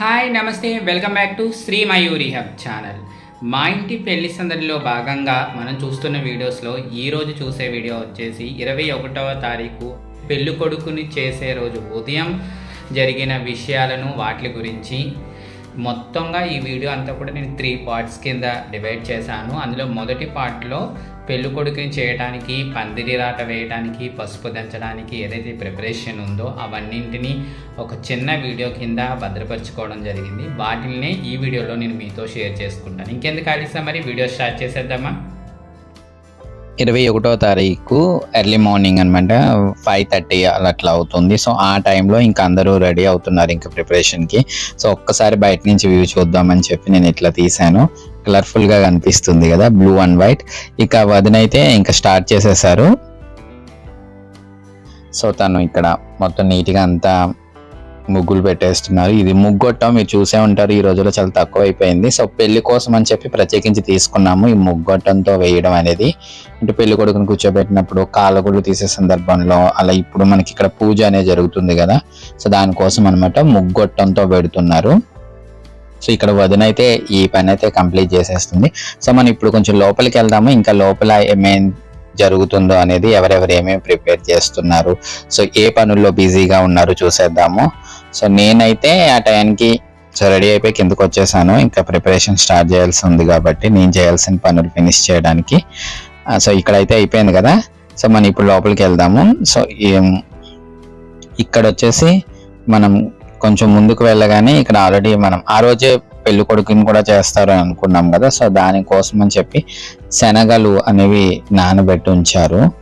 Hi నమస్తే welcome back to Sri Mayuri hub channel. మా ఇంటి పెళ్ళి సందడిలో భాగంగా మనం చూస్తున్న వీడియోస్లో ఈరోజు చూసే వీడియో వచ్చేసి ఇరవై ఒకటవ తారీఖు పెళ్ళికొడుకుని చేసే రోజు ఉదయం జరిగిన విషయాలను వాటి గురించి మొత్తంగా ఈ వీడియో అంతా కూడా నేను త్రీ పార్ట్స్ కింద డివైడ్ చేశాను. అందులో మొదటి పార్ట్లో పెళ్ళి కొడుకుని చేయడానికి పందిరి రాట వేయడానికి పసుపు దంచడానికి ఏదైతే ప్రిపరేషన్ ఉందో అవన్నింటినీ ఒక చిన్న వీడియో కింద భద్రపరచుకోవడం జరిగింది. వాటిని ఈ వీడియోలో నేను మీతో షేర్ చేసుకుంటాను. ఇంకెందుకు ఆలస్యం? మరి వీడియో స్టార్ట్ చేసేద్దామా? ఇరవై ఒకటో తారీఖు ఎర్లీ మార్నింగ్ అనమాట ఫైవ్ థర్టీ అలా అట్లా అవుతుంది. సో ఆ టైంలో ఇంకా అందరూ రెడీ అవుతున్నారు ఇంకా ప్రిపరేషన్కి సో ఒక్కసారి బయట నుంచి వ్యూ చూద్దామని చెప్పి నేను ఇట్లా తీసాను కలర్ఫుల్గా కనిపిస్తుంది కదా బ్లూ అండ్ వైట్ ఇక వదినైతే ఇంకా స్టార్ట్ చేసేసారు. సో తను ఇక్కడ మొత్తం నీట్గా అంతా ముగ్గులు పెట్టేస్తున్నారు. ఇది ముగ్గొట్టం మీరు చూసే ఉంటారు ఈ రోజుల్లో చాలా తక్కువ అయిపోయింది సో పెళ్ళి కోసం అని చెప్పి ప్రత్యేకించి తీసుకున్నాము ఈ ముగ్గొట్టంతో వేయడం అనేది. అంటే పెళ్ళి కొడుకుని కూర్చోబెట్టినప్పుడు కాలగొడ్లు తీసే సందర్భంలో అలా ఇప్పుడు మనకి ఇక్కడ పూజ అనేది జరుగుతుంది కదా. సో దానికోసం అనమాట ముగ్గొట్టంతో పెడుతున్నారు. సో ఇక్కడ వదిన అయితే ఈ పని అయితే కంప్లీట్ చేసేస్తుంది. సో మనం ఇప్పుడు కొంచెం లోపలికి వెళ్దాము. ఇంకా లోపల ఏమేం జరుగుతుందో అనేది ఎవరెవరు ఏమేమి ప్రిపేర్ చేస్తున్నారు. సో ఏ పనుల్లో బిజీగా ఉన్నారు చూసేద్దాము. సో నేనైతే ఆ టైంకి సో రెడీ అయిపోయి కిందకు వచ్చేసాను. ఇంకా ప్రిపరేషన్ స్టార్ట్ చేయాల్సి ఉంది కాబట్టి నేను చేయాల్సిన పనులు ఫినిష్ చేయడానికి. సో ఇక్కడైతే అయిపోయింది కదా? సో మనం ఇప్పుడు లోపలికి వెళ్దాము. సో ఇక్కడ వచ్చేసి మనం కొంచెం ముందుకు వెళ్ళగానే ఇక్కడ ఆల్రెడీ మనం ఆ రోజే పెళ్ళి కొడుకుని కూడా చేస్తారు అని అనుకున్నాం కదా? సో దానికోసం అని చెప్పి శనగలు అనేవి నానబెట్టి ఉంచారు.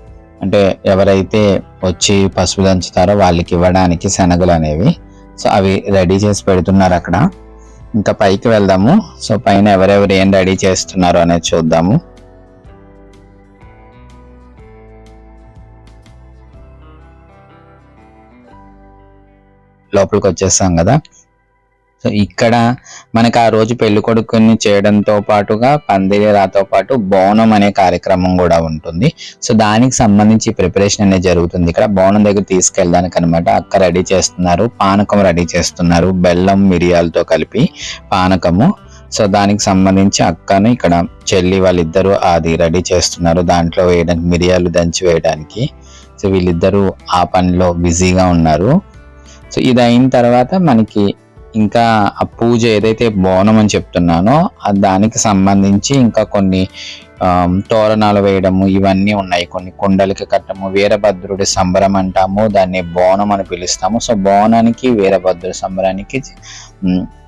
అంటే ఎవరైతే వచ్చి పసుపు దంచుతారో వాళ్ళకి ఇవ్వడానికి శనగలు అనేవి. సో అవి రెడీ చేసి పెడుతున్నారు అక్కడ. ఇంకా పైకి వెళ్దాము. సో పైన ఎవరెవరు ఏం రెడీ చేస్తున్నారు అనేది చూద్దాము. లోపలికి వచ్చేసాం కదా. ఇక్కడ మనకు ఆ రోజు పెళ్ళి కొడుకుని చేయడంతో పాటుగా పందిరి రాతో పాటు బోనం అనే కార్యక్రమం కూడా ఉంటుంది. సో దానికి సంబంధించి ప్రిపరేషన్ అనేది జరుగుతుంది. ఇక్కడ బోనం దగ్గర తీసుకెళ్ళడానికి అనమాట అక్క రెడీ చేస్తున్నారు. పానకం రెడీ చేస్తున్నారు. బెల్లం మిరియాలతో కలిపి పానకము. సో దానికి సంబంధించి అక్కను ఇక్కడ చెల్లి వాళ్ళిద్దరూ అది రెడీ చేస్తున్నారు. దాంట్లో వేయడానికి మిరియాలు దంచి వేయడానికి. సో వీళ్ళిద్దరూ ఆ పనిలో బిజీగా ఉన్నారు. సో ఇది అయిన తర్వాత మనకి ఇంకా ఆ పూజ ఏదైతే బోనం అని చెప్తున్నానో దానికి సంబంధించి ఇంకా కొన్ని తోరణాలు వేయడము ఇవన్నీ ఉన్నాయి. కొన్ని కుండలకి కట్టము వీరభద్రుడి సంబరం అంటాము దాన్ని బోనం అని పిలుస్తాము. సో బోనానికి వీరభద్రుడి సంబరానికి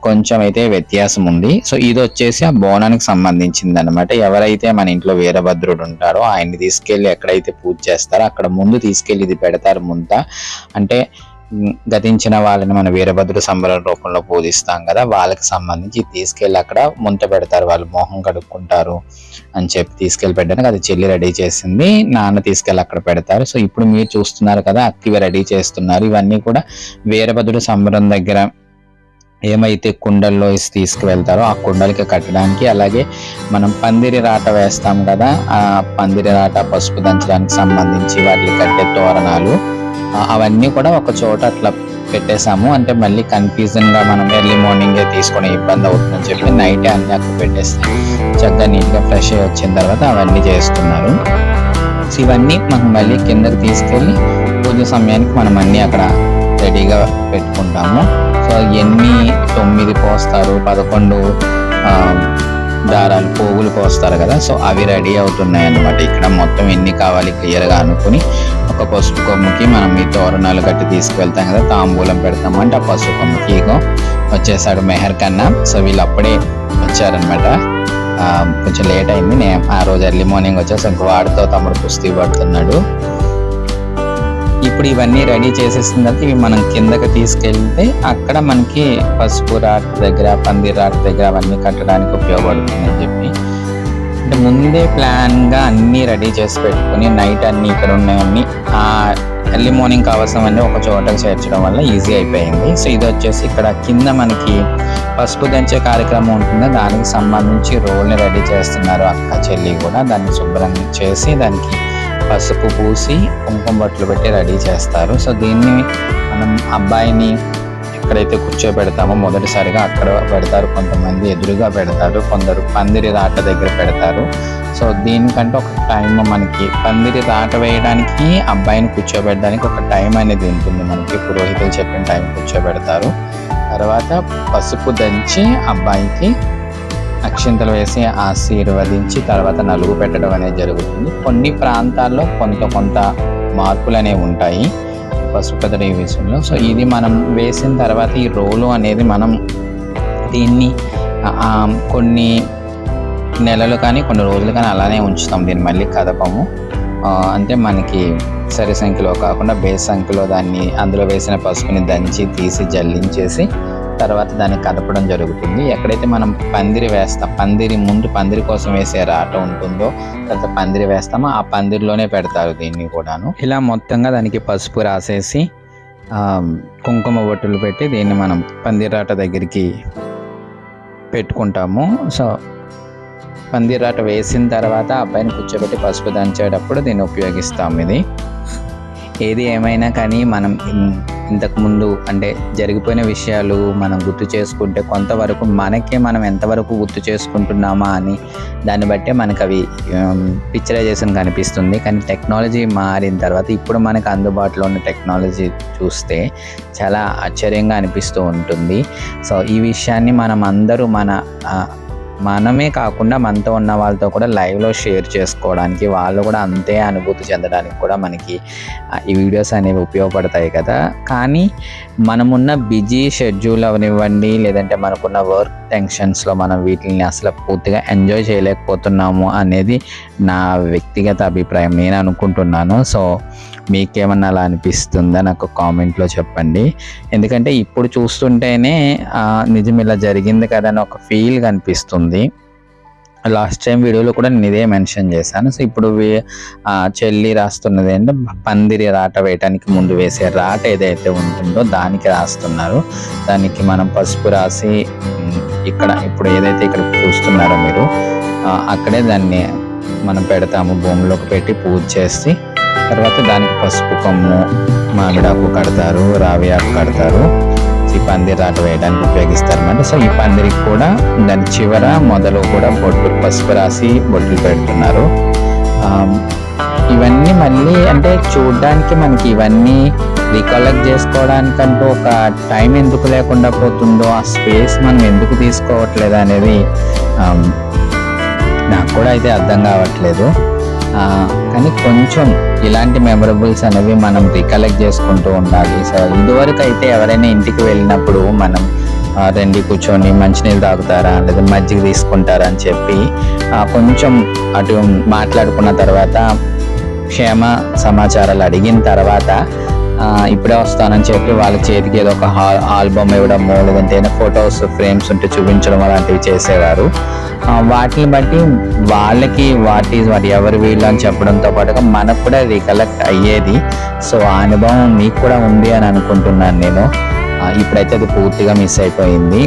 కొంచెం అయితే వ్యత్యాసం ఉంది. సో ఇది వచ్చేసి ఆ బోనానికి సంబంధించింది అనమాట ఎవరైతే మన ఇంట్లో వీరభద్రుడు ఉంటారో ఆయన్ని తీసుకెళ్ళి ఎక్కడైతే పూజ చేస్తారో అక్కడ ముందు తీసుకెళ్ళి ఇది పెడతారు ముంత. అంటే గతించిన వాళ్ళని మన వీరభద్రుడు సంబరం రూపంలో పూజిస్తాం కదా. వాళ్ళకి సంబంధించి తీసుకెళ్ళి అక్కడ ముంత పెడతారు. వాళ్ళు మోహం కడుక్కుంటారు అని చెప్పి తీసుకెళ్ళి పెట్టడానికి అది చెల్లి రెడీ చేసింది. నాన్న తీసుకెళ్ళి అక్కడ పెడతారు. సో ఇప్పుడు మీరు చూస్తున్నారు కదా అక్కివి రెడీ చేస్తున్నారు. ఇవన్నీ కూడా వీరభద్రుడు సంబరం దగ్గర ఏమైతే కుండల్లో తీసుకువెళ్తారో ఆ కుండలకి కట్టడానికి అలాగే మనం పందిరి రాట వేస్తాం కదా ఆ పందిరి రాట పసుపు దంచడానికి సంబంధించి వాటికి కట్టే తోరణాలు. అవన్నీ కూడా ఒక చోట అట్లా పెట్టేశాము. అంటే మళ్ళీ కన్ఫ్యూజన్గా మనం ఎర్లీ మార్నింగ్ తీసుకునే ఇబ్బంది అవుతుందని చెప్పి నైట్ అన్ని అక్కడ పెట్టేస్తాం చక్కగా నీట్గా ఫ్రెష్ అయ్యి వచ్చిన తర్వాత అవన్నీ చేస్తున్నారు. ఇవన్నీ మనం మళ్ళీ కిందకి తీసుకెళ్ళి పూజ సమయానికి మనం అన్ని అక్కడ రెడీగా పెట్టుకుంటాము. ఎన్ని తొమ్మిది పోస్తారు పదకొండు దారాలు పోగులు పోస్తారు కదా. సో అవి రెడీ అవుతున్నాయి అన్నమాట ఇక్కడ మొత్తం ఎన్ని కావాలి క్లియర్గా అనుకుని ఒక పసుపు కొమ్ముకి మనం ఈ తోరణాలు కట్టి తీసుకువెళ్తాం కదా. తాంబూలం పెడతామంటే ఆ పసుపు కొమ్ముకి ఇగో వచ్చేసాడు మెహర్ కన్నా. సో వీళ్ళు అప్పుడే వచ్చారనమాట కొంచెం లేట్ అయింది. నేను ఆ రోజు ఎర్లీ మార్నింగ్ వచ్చేసి ఇంక వాడితో తమ్ముడు కుస్తీ పడుతున్నాడు. ఇప్పుడు ఇవన్నీ రెడీ చేసేసిన తర్వాత ఇవి మనం కిందకి తీసుకెళ్తే అక్కడ మనకి పసుపు రాట్ దగ్గర పందిర్ రాట్ దగ్గర అవన్నీ కట్టడానికి ఉపయోగపడుతుందని చెప్పి. అంటే ముందే ప్లాన్గా అన్నీ రెడీ చేసి పెట్టుకుని నైట్ అన్నీ ఇక్కడ ఉన్నాయన్నీ ఆ ఎర్లీ మార్నింగ్ కావాల్సినవన్నీ ఒక చోట చేర్చడం వల్ల ఈజీ అయిపోయింది. సో ఇది వచ్చేసి ఇక్కడ కింద మనకి పసుపు దంచే కార్యక్రమం ఉంటుందో? దానికి సంబంధించి రోల్ని రెడీ చేస్తున్నారు అక్క చెల్లి కూడా. దాన్ని శుభ్రం చేసి దానికి పసుపు పూసి కుంకుమ బట్టలు పెట్టి రెడీ చేస్తారు. సో దీన్ని మనం అబ్బాయిని ఎక్కడైతే కూర్చోబెడతామో మొదటిసారిగా అక్కడ పెడతారు. కొంతమంది ఎదురుగా పెడతారు. కొందరు పందిరి రాట దగ్గర పెడతారు. సో దీనికంటే ఒక టైం మనకి పందిరి రాట వేయడానికి అబ్బాయిని కూర్చోబెట్టడానికి ఒక టైం అనేది ఉంటుంది మనకి. పురోహితులు చెప్పిన టైం కూర్చోబెడతారు. తర్వాత పసుపు దంచి అబ్బాయికి అక్షింతలు వేసి ఆశీర్వదించి తర్వాత నలుగు పెట్టడం అనేది జరుగుతుంది. కొన్ని ప్రాంతాల్లో కొంత కొంత మార్పులు అనేవి ఉంటాయి పసుపు కదడి విషయంలో. సో ఇది మనం వేసిన తర్వాత ఈ రోలు అనేది మనం దీన్ని కొన్ని నెలలు కానీ కొన్ని రోజులు కానీ అలానే ఉంచుతాం. దీన్ని మళ్ళీ కదపము. అంటే మనకి సరి సంఖ్యలో కాకుండా బేస్ సంఖ్యలో దాన్ని అందులో వేసిన పసుపుని దంచి తీసి జల్లించేసి తర్వాత దాన్ని కదపడం జరుగుతుంది. ఎక్కడైతే మనం పందిరి వేస్తాం పందిరి ముందు పందిరి కోసం వేసే రాట ఉంటుందో తర్వాత పందిరి వేస్తామో ఆ పందిరిలోనే పెడతారు దీన్ని కూడాను. ఇలా మొత్తంగా దానికి పసుపు రాసేసి కుంకుమ బొట్టులు పెట్టి దీన్ని మనం పందిరాట దగ్గరికి పెట్టుకుంటాము. సో పందిరాట వేసిన తర్వాత అబ్బాయిని కూర్చోబెట్టి పసుపు దంచేటప్పుడు దీన్ని ఉపయోగిస్తాం ఇది. ఏది ఏమైనా కానీ మనం ఇంతకుముందు అంటే జరిగిపోయిన విషయాలు మనం గుర్తు చేసుకుంటే కొంతవరకు మనకే మనం ఎంతవరకు గుర్తు చేసుకుంటున్నామా అని దాన్ని బట్టే మనకు అవి పిక్చరైజేషన్ కనిపిస్తుంది. కానీ టెక్నాలజీ మారిన తర్వాత ఇప్పుడు మనకు అందుబాటులో ఉన్న టెక్నాలజీ చూస్తే చాలా ఆశ్చర్యంగా అనిపిస్తూ ఉంటుంది. సో ఈ విషయాన్ని మనం అందరూ మన మనమే కాకుండా మనతో ఉన్న వాళ్ళతో కూడా లైవ్లో షేర్ చేసుకోవడానికి వాళ్ళు కూడా అంతే అనుభూతి చెందడానికి కూడా మనకి ఈ వీడియోస్ అనేవి ఉపయోగపడతాయి కదా. కానీ మనమున్న బిజీ షెడ్యూల్ అవనివ్వండి లేదంటే మనకున్న వర్క్ టెన్షన్స్లో మనం వీటిని అసలు పూర్తిగా ఎంజాయ్ చేయలేకపోతున్నాము అనేది నా వ్యక్తిగత అభిప్రాయం. నేను అనుకుంటున్నాను. సో మీకేమన్నా అలా అనిపిస్తుందా? నాకు కామెంట్లో చెప్పండి. ఎందుకంటే ఇప్పుడు చూస్తుంటేనే నిజం ఇలా జరిగింది కదా అని ఒక ఫీల్ కనిపిస్తుంది. లాస్ట్ టైం వీడియోలో కూడా నేను ఇదే మెన్షన్ చేశాను. సో ఇప్పుడు చెల్లి రాస్తున్నది ఏంటంటే పందిరి రాట వేయటానికి ముందు వేసే రాట ఏదైతే ఉంటుందో దానికి రాస్తున్నారు. దానికి మనం పసుపు రాసి ఇక్కడ ఇప్పుడు ఏదైతే ఇక్కడ చూస్తున్నారో మీరు అక్కడే దాన్ని మనం పెడతాము. భూమిలోకి పెట్టి పూజ చేసి తర్వాత దానికి పసుపు కొమ్ము మామిడాకు కడతారు రావి ఆకు కడతారు. ఈ పందిరి ఆట వేయడానికి ఉపయోగిస్తారన్నమాట సో ఈ పందిరికి కూడా దాని చివర మొదలు కూడా బొట్టు పసుపు రాసి బొట్టులు పెడుతున్నారు. ఇవన్నీ మళ్ళీ అంటే చూడడానికి మనకి ఇవన్నీ రికలెక్ట్ చేసుకోవడానికంటూ ఒక టైం ఎందుకు లేకుండా పోతుందో ఆ స్పేస్ మనం ఎందుకు తీసుకోవట్లేదు అనేది నాకు కూడా అయితే అర్థం కావట్లేదు. కానీ కొంచెం ఇలాంటి మెమరబుల్స్ అనేవి మనం రికలెక్ట్ చేసుకుంటూ ఉండాలి. సో ఇదివరకు అయితే ఎవరైనా ఇంటికి వెళ్ళినప్పుడు మనం రండి కూర్చొని మంచినీళ్ళు తాగుతారా? లేదా మజ్జిగ తీసుకుంటారా? అని చెప్పి కొంచెం అటు మాట్లాడుకున్న తర్వాత క్షేమ సమాచారాలు అడిగిన తర్వాత ఇప్పుడే వస్తానని చెప్పి వాళ్ళ చేతికి ఏదో ఒక ఆల్బమ్ ఇవ్వడము లేదంటే ఏదైనా ఫొటోస్ ఫ్రేమ్స్ ఉంటే చూపించడం అలాంటివి చేసేవారు. వాటిని బట్టి వాళ్ళకి వాట్ ఈజ్ వాటి ఎవరు వీళ్ళు అని చెప్పడంతో పాటుగా మనకు కూడా రికలెక్ట్ అయ్యేది. సో ఆ అనుభవం మీకు కూడా ఉంది అని అనుకుంటున్నాను నేను. ఇప్పుడైతే అది పూర్తిగా మిస్ అయిపోయింది.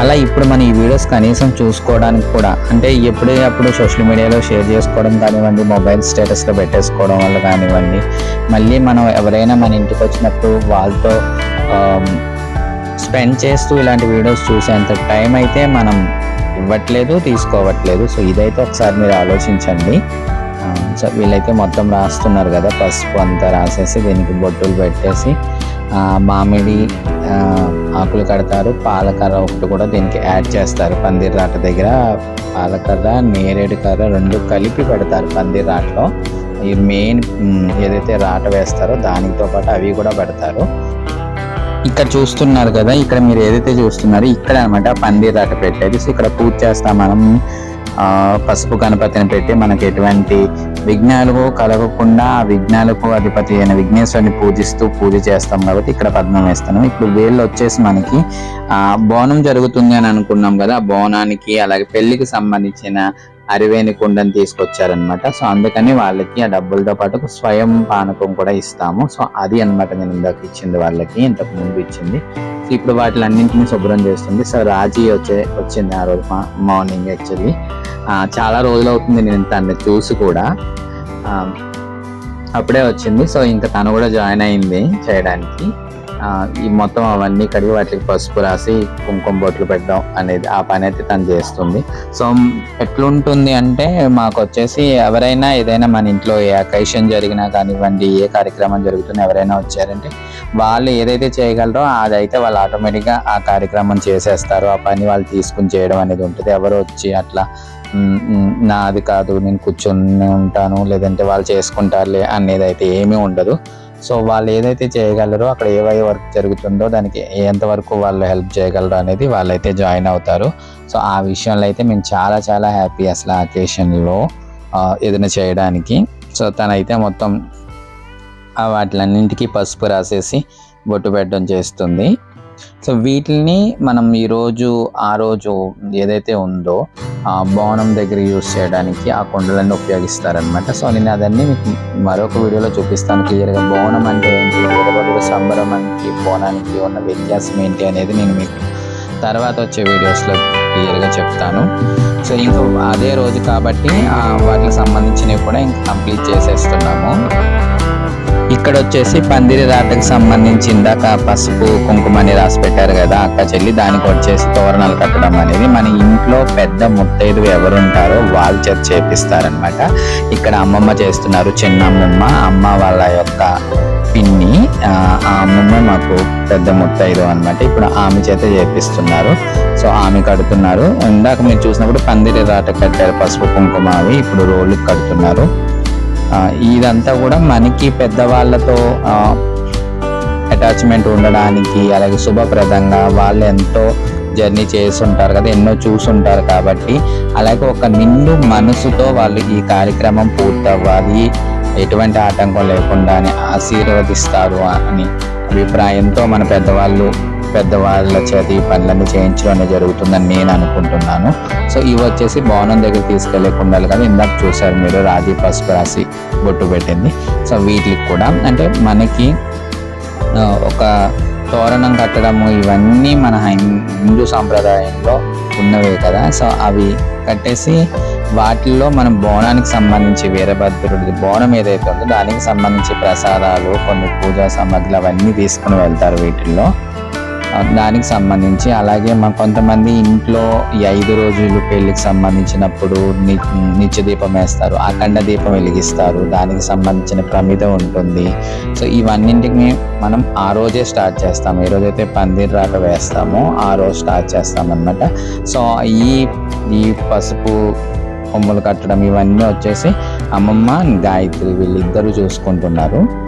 అలా ఇప్పుడు మనం ఈ వీడియోస్ కనీసం చూసుకోవడానికి కూడా అంటే ఎప్పుడే అప్పుడు సోషల్ మీడియాలో షేర్ చేసుకోవడం కానివ్వండి మొబైల్ స్టేటస్లో పెట్టేసుకోవడం వల్ల కానివ్వండి మళ్ళీ మనం ఎవరైనా మన ఇంటికి వచ్చినప్పుడు వాళ్ళతో స్పెండ్ చేస్తూ ఇలాంటి వీడియోస్ చూసేంత టైం అయితే మనం ఇవ్వట్లేదు తీసుకోవట్లేదు. సో ఇదైతే ఒకసారి మీరు ఆలోచించండి. సో వీళ్ళైతే మొత్తం రాస్తున్నారు కదా పసుపు అంతా రాసేసి దీనికి బొట్టులు పెట్టేసి మామిడి ఆకులు కడతారు. పాలకర్ర ఒకటి కూడా దీనికి యాడ్ చేస్తారు. పందిర్ రాట దగ్గర పాలకర్ర నేరేడు కర్ర రెండు కలిపి పెడతారు పందిర్ రాటలో. ఈ మెయిన్ ఏదైతే రాట వేస్తారో దానితో పాటు అవి కూడా పెడతారు. ఇక్కడ చూస్తున్నారు కదా ఇక్కడ మీరు ఏదైతే చూస్తున్నారో ఇక్కడ అనమాట పందిర్ రాట పెట్టేది. సో ఇక్కడ పూజ చేస్తాం మనం ఆ, పసుపు గణపతిని పెట్టి మనకు ఎటువంటి విఘ్నాలు కలగకుండా ఆ విఘ్నాలకు అధిపతి అయిన విఘ్నేశ్వరుని పూజిస్తూ పూజ చేస్తాం కాబట్టి ఇక్కడ పద్మం వేస్తాను ఇప్పుడు వేళ్ళు వచ్చేసి మనకి ఆ బోనం జరుగుతుంది అని అనుకున్నాం కదా బోనానికి అలాగే పెళ్ళికి సంబంధించిన అరివేని కుండని తీసుకొచ్చారనమాట సో అందుకని వాళ్ళకి ఆ డబ్బులతో పాటు స్వయం పానకం కూడా ఇస్తాము. సో అది అన్నమాట నేను ఇందాక ఇచ్చింది వాళ్ళకి ఇంతకు ముందు ఇచ్చింది. సో ఇప్పుడు వాటిలన్నింటినీ శుభ్రం చేస్తుంది. సో రాజీ వచ్చే వచ్చింది ఆ రోజు మార్నింగ్ యాక్చువల్లీ. చాలా రోజులు అవుతుంది నేను తనని చూసి కూడా. అప్పుడే వచ్చింది. సో ఇంకా తను కూడా జాయిన్ అయింది చేయడానికి. ఈ మొత్తం అవన్నీ కడిగి వాటికి పసుపు రాసి కుంకుమ బొట్లు పెట్టడం అనేది ఆ పని అయితే తను చేస్తుంది. సో ఎట్లుంటుంది అంటే మాకు వచ్చేసి ఎవరైనా ఏదైనా మన ఇంట్లో ఏ అకేషన్ జరిగినా కానివ్వండి ఏ కార్యక్రమం జరుగుతున్నా ఎవరైనా వచ్చారంటే వాళ్ళు ఏదైతే చేయగలరో అదైతే వాళ్ళు ఆటోమేటిక్గా ఆ కార్యక్రమం చేసేస్తారు. ఆ పని వాళ్ళు తీసుకుని చేయడం అనేది ఉంటుంది. ఎవరు వచ్చి అట్లా నాది కాదు నేను కూర్చొని ఉంటాను లేదంటే వాళ్ళు చేసుకుంటారులే అనేది అయితే ఏమీ ఉండదు. సో వాళ్ళు ఏదైతే చేయగలరో అక్కడ ఏవై వర్క్ జరుగుతుందో దానికి ఎంతవరకు వాళ్ళు హెల్ప్ చేయగలరో అనేది వాళ్ళైతే జాయిన్ అవుతారు. సో ఆ విషయంలో అయితే మేము చాలా చాలా హ్యాపీ అసలు ఆ అకేషన్లో ఏదైనా చేయడానికి. సో తనైతే మొత్తం వాటిలన్నింటికి పసుపు రాసేసి బొట్టు పెట్టడం చేస్తుంది. సో వీటిని మనం ఈరోజు ఆ రోజు ఏదైతే ఉందో ఆ బోనం దగ్గర యూస్ చేయడానికి ఆ కొండలన్నీ ఉపయోగిస్తారనమాట సో నేను అదన్నీ మీకు మరొక వీడియోలో చూపిస్తాను క్లియర్గా. బోనం అంటే ఏంటి? వీరభద్ర సంబరమానికి బోనానికి ఉన్న వ్యత్యాసం ఏంటి అనేది నేను మీకు తర్వాత వచ్చే వీడియోస్లో క్లియర్గా చెప్తాను. సో ఇంకా అదే రోజు కాబట్టి వాటికి సంబంధించినవి కూడా ఇంకా కంప్లీట్ చేసేస్తున్నాము. ఇక్కడ వచ్చేసి పందిరి రాటకు సంబంధించి ఇందాక పసుపు కుంకుమని రాసి పెట్టారు కదా అక్క చెల్లి దానికి వచ్చేసి తోరణాలు కట్టడం అనేది మన ఇంట్లో పెద్ద ముత్తైదు ఎవరు ఉంటారో వాళ్ళు చేత చేపిస్తారనమాట ఇక్కడ అమ్మమ్మ చేస్తున్నారు చిన్న అమ్మమ్మ అమ్మ వాళ్ళ యొక్క పిన్ని. ఆ అమ్మమ్మ మాకు పెద్ద ముత్తైదు అన్నమాట. ఇప్పుడు ఆమె చేత చేపిస్తున్నారు. సో ఆమె కడుతున్నారు. ఇందాక మీరు చూసినప్పుడు పందిరి రాట కట్టారు పసుపు కుంకుమ అవి ఇప్పుడు రోళ్ళు కడుతున్నారు. ఇదంతా కూడా మనకి పెద్దవాళ్ళతో అటాచ్మెంట్ ఉండడానికి అలాగే శుభప్రదంగా వాళ్ళు ఎంతో జర్నీ చేసి ఉంటారు కదా ఎన్నో చూసుంటారు కాబట్టి అలాగే ఒక నిండు మనసుతో వాళ్ళు ఈ కార్యక్రమం పూర్తవ్వాలి. ఎటువంటి ఆటంకం లేకుండా ఆశీర్వదిస్తారు అని అభిప్రాయంతో మన పెద్దవాళ్ళు పెద్దవాళ్ళ చేత ఈ పనులన్నీ చేయించడం అనేది జరుగుతుందని నేను అనుకుంటున్నాను. సో ఇవి వచ్చేసి భవనం దగ్గర తీసుకెళ్ళే కానీ కదా ఇందాక చూసారు మీరు రాజీ పసుపు రాసి బొట్టు పెట్టింది. సో వీటికి కూడా అంటే మనకి ఒక తోరణం కట్టడము ఇవన్నీ మన హిందూ సాంప్రదాయంలో ఉన్నవే కదా. సో అవి కట్టేసి వాటిల్లో మనం బోనానికి సంబంధించి వీరభద్రుడిది బోనం ఏదైతే ఉందో దానికి సంబంధించి ప్రసాదాలు కొన్ని పూజా సామాగ్రి అవన్నీ తీసుకుని వెళ్తారు వీటిల్లో. దానికి సంబంధించి. అలాగే మా కొంతమంది ఇంట్లో ఈ ఐదు రోజులు పెళ్ళికి సంబంధించినప్పుడు ని- నిత్య దీపం వేస్తారు. అఖండ దీపం వెలిగిస్తారు. దానికి సంబంధించిన ప్రమిద ఉంటుంది. సో ఇవన్నింటికి మనం ఆ రోజే స్టార్ట్ చేస్తాము. ఏ రోజైతే పందిర్ రాక వేస్తామో ఆ రోజు స్టార్ట్ చేస్తాం అనమాట సో ఈ ఈ పసుపు కొమ్మలు కట్టడం ఇవన్నీ వచ్చేసి అమ్మమ్మ గాయత్రి వీళ్ళిద్దరూ చూసుకుంటున్నారు.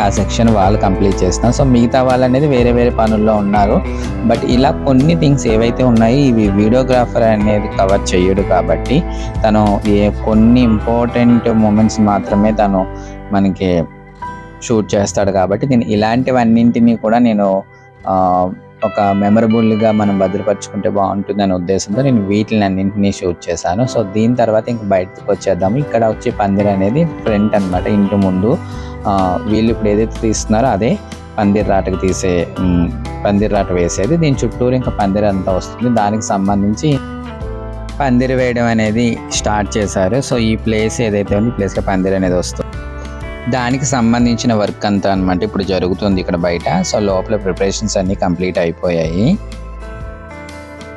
ఆ సెక్షన్ వాళ్ళు కంప్లీట్ చేస్తాం సో మిగతా వాళ్ళు అనేది వేరే వేరే పనుల్లో ఉన్నారు. బట్ ఇలా కొన్ని థింగ్స్ ఏవైతే ఉన్నాయో ఇవి వీడియోగ్రాఫర్ అనేది కవర్ చేయడు కాబట్టి తను ఏ కొన్ని ఇంపార్టెంట్ మూమెంట్స్ మాత్రమే తను మనకి షూట్ చేస్తాడు కాబట్టి నేను ఇలాంటివన్నింటినీ కూడా నేను ఒక మెమరబుల్గా మనం భద్రపరచుకుంటే బాగుంటుంది అనే ఉద్దేశంతో నేను వీటిని అన్నింటినీ షూట్ చేశాను. సో దీని తర్వాత ఇంక బయటకు వచ్చేద్దాము. ఇక్కడ వచ్చే పందిరి అనేది ఫ్రంట్ అన్నమాట ఇంటి ముందు. వీళ్ళు ఇప్పుడు ఏదైతే తీస్తున్నారో అదే పందిర్ రాటకు తీసే పందిర్ రాట వేసేది. దీని చుట్టూరు ఇంకా పందిరి అంతా వస్తుంది. దానికి సంబంధించి పందిరి వేయడం అనేది స్టార్ట్ చేశారు. సో ఈ ప్లేస్ ఏదైతే ఉంది ఈ ప్లేస్లో పందిరి అనేది వస్తుంది. దానికి సంబంధించిన వర్క్ అంతా అనమాట ఇప్పుడు జరుగుతుంది ఇక్కడ బయట. సో లోపల ప్రిపరేషన్స్ అన్ని కంప్లీట్ అయిపోయాయి.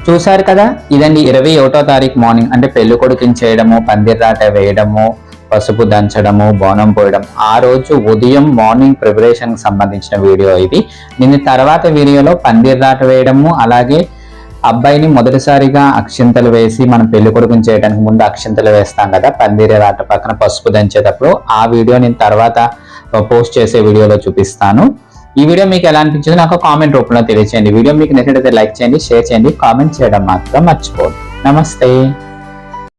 చూసారు కదా? ఇదండి ఇరవై ఒకటో తారీఖు మార్నింగ్. అంటే పెళ్ళి కొడుకుని చేయడము పందిర్రాట వేయడము పసుపు దంచడము బోనం పోయడం. ఆ రోజు ఉదయం మార్నింగ్ ప్రిపరేషన్ సంబంధించిన వీడియో ఇది. నిన్న తర్వాత వీడియోలో పందిర్రాట వేయడము అలాగే అబ్బాయిని మొదటిసారిగా అక్షింతలు వేసి మనం పెళ్ళి కొడుకుని చేయడానికి ముందు అక్షింతలు వేస్తాం కదా పందిరి రాట పక్కన పసుపు దంచేటప్పుడు ఆ వీడియో నేను తర్వాత పోస్ట్ చేసే వీడియోలో చూపిస్తాను. ఈ వీడియో మీకు ఎలా అనిపించిందో నాకు కామెంట్ రూపంలో తెలియచేయండి. వీడియో మీకు నచ్చినట్లయితే లైక్ చేయండి షేర్ చేయండి కామెంట్ చేయడం మాత్రం మర్చిపోదు నమస్తే.